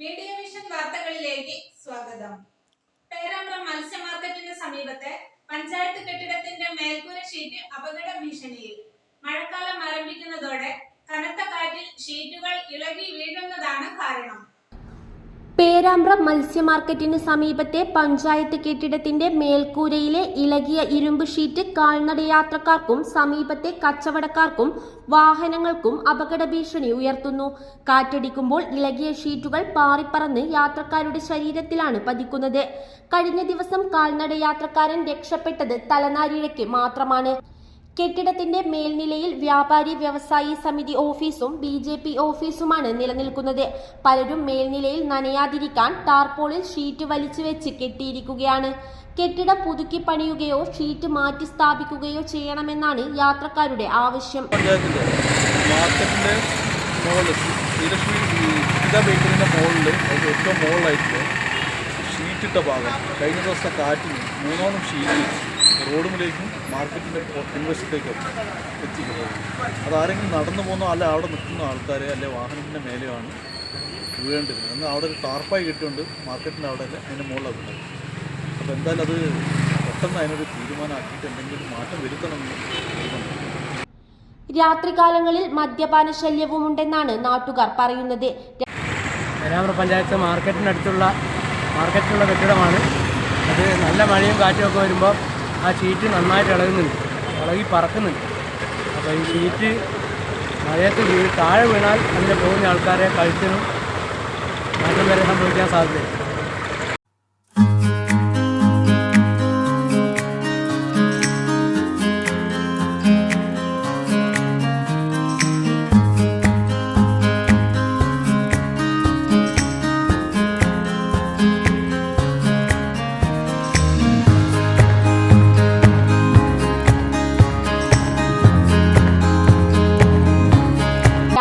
Media vision വാർത്തകളിലേക്ക് സ്വാഗതം. പേരാമ്പ്ര മത്സ്യ മാർക്കറ്റിന് സമീപത്തെ പഞ്ചായത്ത് കെട്ടിടത്തിന്റെ മേൽക്കൂര ഷീറ്റ് അപകട ഭീഷണിയിൽ. മഴക്കാലം ആരംഭിക്കുന്നതോടെ കനത്ത കാറ്റിൽ ഷീറ്റുകൾ ഇളകി വീഴുന്നതാണ് കാരണം. പേരാമ്പ്ര മത്സ്യ മാർക്കറ്റിന് സമീപത്തെ പഞ്ചായത്ത് കെട്ടിടത്തിന്റെ മേൽക്കൂരയിലെ ഇളകിയ ഇരുമ്പ് ഷീറ്റ് കാൽനട യാത്രക്കാർക്കും സമീപത്തെ കച്ചവടക്കാർക്കും വാഹനങ്ങൾക്കും അപകട ഭീഷണി ഉയർത്തുന്നു. കാറ്റടിക്കുമ്പോൾ ഇളകിയ ഷീറ്റുകൾ പാറിപ്പറന്ന് യാത്രക്കാരുടെ ശരീരത്തിലാണ് പതിക്കുന്നത്. കഴിഞ്ഞ ദിവസം കാൽനട യാത്രക്കാരൻ രക്ഷപ്പെട്ടത് തലനാരിഴയ്ക്ക് മാത്രമാണ്. കെട്ടിടത്തിന്റെ മേൽനിലയിൽ വ്യാപാരി വ്യവസായി സമിതി ഓഫീസും ബി ജെ പി ഓഫീസുമാണ് നിലനിൽക്കുന്നത്. പലരും മേൽനിലയിൽ നനയാതിരിക്കാൻ ടാർപോളിൽ ഷീറ്റ് വലിച്ചു വെച്ച് കെട്ടിയിരിക്കുകയാണ്. കെട്ടിടം പുതുക്കി പണിയുകയോ ഷീറ്റ് മാറ്റി സ്ഥാപിക്കുകയോ ചെയ്യണമെന്നാണ് യാത്രക്കാരുടെ ആവശ്യം. ഷീറ്റിട്ട ഭാഗം കഴിഞ്ഞ ദിവസത്തെ കാറ്റിന് മൂന്നോളം ഷീറ്റ് റോഡുമിലേക്കും മാർക്കറ്റിന്റെ പിൻവശത്തേക്കും എത്തിക്കുന്നത്. അതാരെങ്കിലും നടന്നു പോകുന്ന അല്ല അവിടെ നിൽക്കുന്ന ആൾക്കാരെ അല്ലെ വാഹനത്തിന്റെ മേലെയാണ് വീഴേണ്ടിരുന്നത്. എന്നാൽ അവിടെ ഒരു ടാർപ്പായി കിട്ടിയുണ്ട് മാർക്കറ്റിന്റെ അവിടെ അല്ല അതിന്റെ മുകളിൽ അതുണ്ട് അപ്പോൾ എന്തായാലും അത് പെട്ടെന്ന് അതിനൊരു തീരുമാനമാക്കിയിട്ട് എന്തെങ്കിലും മാറ്റം വരുത്തണമെന്ന് രാത്രികാലങ്ങളിൽ മദ്യപാന ശല്യവും ഉണ്ടെന്നാണ് നാട്ടുകാർ പറയുന്നത്. പേരാമ്പ്ര പഞ്ചായത്ത് മാർക്കറ്റിനടുത്തുള്ള മാർക്കറ്റിലുള്ള കെട്ടിടമാണ്. അത് നല്ല മഴയും കാറ്റും ഒക്കെ വരുമ്പോൾ ആ ഷീറ്റ് നന്നായിട്ട് ഇളകുന്നുണ്ട്. ഇളകി പറക്കുന്നുണ്ട്. അപ്പോൾ ഈ ഷീറ്റ് മഴയത്ത് വീ താഴെ വീണാൽ അതിന്റെ പോകുന്ന ആൾക്കാരെ കഴുത്തിനും മാറ്റം വരെ സംഭവിക്കാൻ സാധ്യതയുണ്ട്.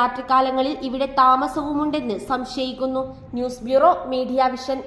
രാത്രികാലങ്ങളിൽ ഇവിടെ താമസവുമുണ്ടെന്ന് സംശയിക്കുന്നു. News bureau media vision.